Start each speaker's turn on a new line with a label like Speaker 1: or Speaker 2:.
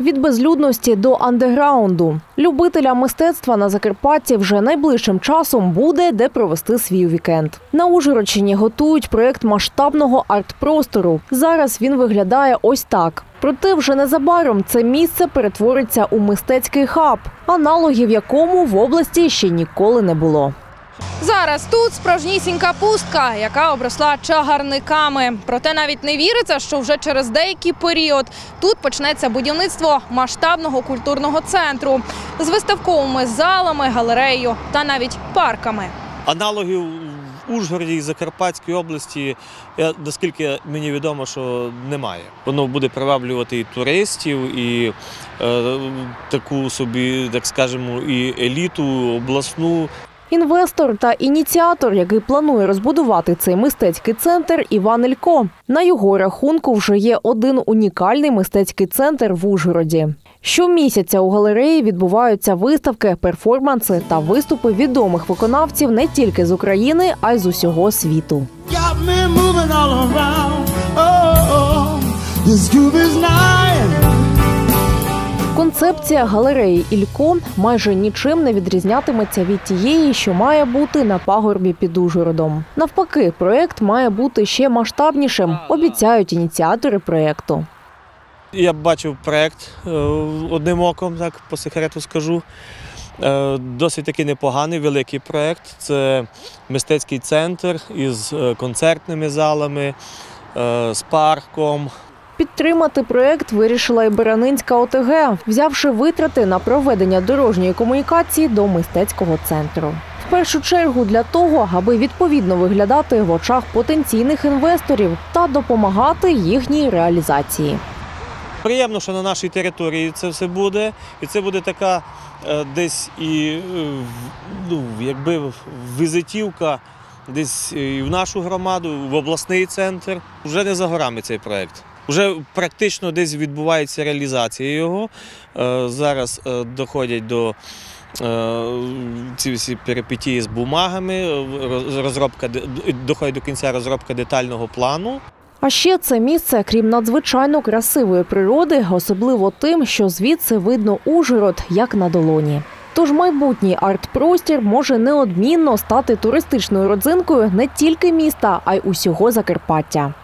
Speaker 1: Від безлюдності до андеграунду. Любителям мистецтва на Закарпатті вже найближчим часом буде де провести свій вікенд. На Ужгородщині готують проєкт масштабного арт-простору. Зараз він виглядає ось так. Проте вже незабаром це місце перетвориться у мистецький хаб, аналогів якому в області ще ніколи не було.
Speaker 2: Зараз тут справжнісінька пустка, яка обросла чагарниками. Проте навіть не віриться, що вже через деякий період тут почнеться будівництво масштабного культурного центру з виставковими залами, галереєю та навіть парками.
Speaker 3: Аналогів в Ужгороді і Закарпатській області, наскільки мені відомо, що немає. Воно буде приваблювати і туристів, і е, таку собі, так скажемо, і еліту обласну.
Speaker 1: Інвестор та ініціатор, який планує розбудувати цей мистецький центр, Іван Ілько. На його рахунку вже є один унікальний мистецький центр в Ужгороді. Щомісяця у галереї відбуваються виставки, перформанси та виступи відомих виконавців не тільки з України, а й з усього світу.
Speaker 4: around. Oh, oh, this groove is nice.
Speaker 1: Концепція галереї Ілько майже нічим не відрізнятиметься від тієї, що має бути на пагорбі під Ужгородом. Навпаки, проект має бути ще масштабнішим, обіцяють ініціатори проекту.
Speaker 3: Я бачив проєкт е, одним оком, так по секрету скажу. Е, Досить таки непоганий, великий проєкт. Це мистецький центр із е, концертними залами, з парком,
Speaker 1: Підтримати проект вирішила і Беранинська ОТГ, взявши витрати на проведення дорожньої комунікації до мистецького центру. В першу чергу для того, аби відповідно виглядати в очах потенційних інвесторів та допомагати їхній реалізації.
Speaker 3: Приємно, що на нашій території це все буде. І це буде така е, десь і е, ну, якби візитівка десь і в нашу громаду, в обласний центр. Вже не за горами цей проєкт. Вже практично десь відбувається реалізація його. Е, Зараз е, доходять до е, ці всі перипетії з бумагами, розробка доходить до кінця розробка детального плану.
Speaker 1: А ще це місце, крім надзвичайно красивої природи, особливо тим, що звідси видно Ужгород як на долоні. Тож майбутній арт-простір може неодмінно стати туристичною родзинкою не тільки міста, а й усього Закарпаття.